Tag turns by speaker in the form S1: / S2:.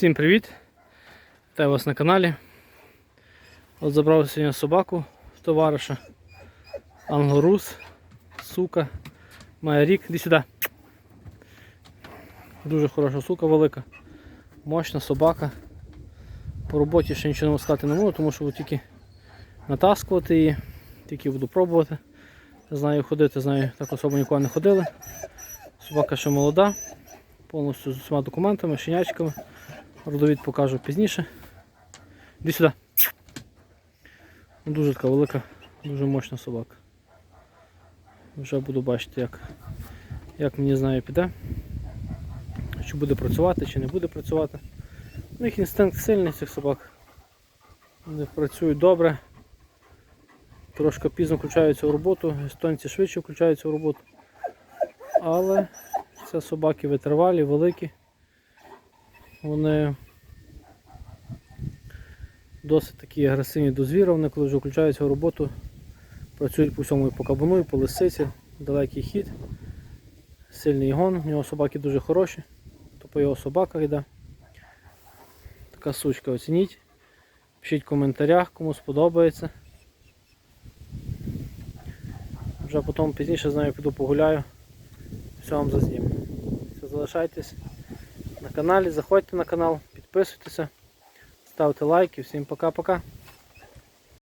S1: Всім привіт! Вітаю вас на каналі. От забрав сьогодні собаку з товариша. Англорус, сука, має рік. Іди сюди. Дуже хороша сука велика, мощна собака. По роботі ще нічого сказати не можу, тому що буду тільки натаскувати її, тільки буду пробувати. Знаю ходити, знаю, так особо ніколи не ходили. Собака ще молода, повністю з усіма документами, щенячками. Родовід покажу пізніше. Іди сюди. Дуже така велика, дуже мощна собака. Вже буду бачити, як, як мені знаю піде. Чи буде працювати, чи не буде працювати. У них інстинкт сильний цих собак. Вони працюють добре. Трошки пізно включаються в роботу, естонці швидше включаються в роботу. Але це собаки витривалі, великі. Вони досить такі агресивні до звіра, вони коли вже включаються в роботу, працюють по всьому і по кабану, і по лисиці, далекий хід, сильний гон, у нього собаки дуже хороші, то по його собаках йде. Така сучка оцініть. Пишіть в коментарях, кому сподобається. Вже потім пізніше з нею піду погуляю. Все вам зазніму. Залишайтесь на каналі, заходьте на канал, підписуйтеся, ставте лайки. Всім пока-пока.